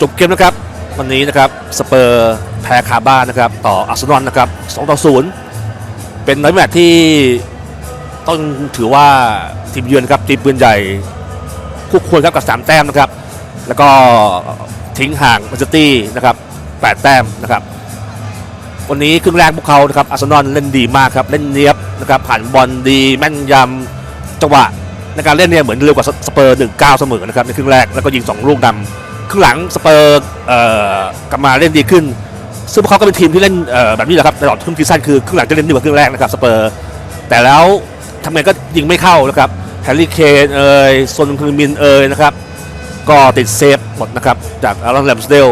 จบเกมนะครับ วันนี้นะครับสเปอร์แพ้คาบ้านนะครับต่ออาร์เซนอลนะครับ2ต่อ0เป็นน้อยแมตช์ที่ต้องถือว่าทีมเยือนครับทีมปืนใหญ่คู่ควรครับกับ 3 แต้มนะครับ แล้วก็ทิ้งห่างแมนซิตี้นะครับ8แต้มนะครับวันนี้ครึ่งแรกพวกเขานะครับอาร์เซนอลเล่นดีมากครับเล่นเนียบนะครับผ่านบอลดีแม่นยำจังหวะในการเล่นเนี่ยเหมือนเร็วกว่าสเปอร์1 9 เสมอนะครับในครึ่งแรกแล้วก็ยิง 2 ลูกนำ ครึ่งหลังสเปอร์กลับมาเล่นดีขึ้น ซึ่งพวกเขาก็เป็นทีมที่เล่นแบบนี้แหละครับตลอดครึ่งซีซั่นคือครึ่งหลังจะเล่นดีกว่าครึ่งแรกนะครับสเปอร์แต่แล้วทำไงก็ยิงไม่เข้านะครับแฮร์รี่เคนเอ่ยซนพึงมินเอ่ยนะครับก็ติดเซฟหมดนะครับจากอารอนแลมสเดล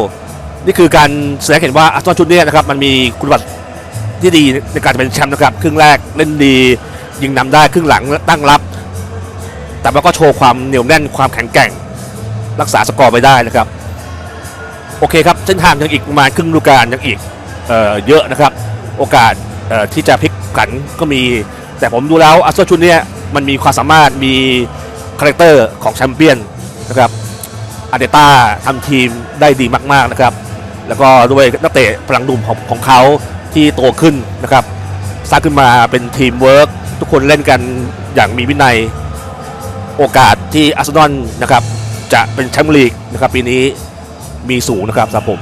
นี่คือการแสดงเห็นว่าอาร์เซนชุดนี้นะครับมันมีคุณสมบัติที่ดีในการเป็นแชมป์นะครับครึ่งแรกเล่นดียิงนำได้ครึ่งหลังตั้งรับ แต่ว่าก็โชว์ความเหนียวแน่นความแข็งแกร่ง รักษาสกอร์ไปได้นะครับ โอเคครับเส้นทางยังอีกประมาณครึ่งฤดูกาลยังอีกเอ่อเยอะนะครับ โอกาสเอ่อที่จะพลิกผันก็มี แต่ผมดูแล้วอาร์เซนอลชุดเนี้ยมันมีความสามารถมีคาแรคเตอร์ของแชมเปี้ยนนะครับอาร์เตต้าทำทีมได้ดีมากๆนะครับ แล้วก็ด้วยนักเตะพลังหนุ่มของของเขาที่โตขึ้นนะครับสร้างขึ้นมาเป็นทีมเวิร์กทุกคนเล่นกันอย่างมีวินัยโอกาสที่อาร์เซนอลนะครับ จะเป็นแชมป์ลีกนะครับปีนี้มีสูงนะครับสำหรับผม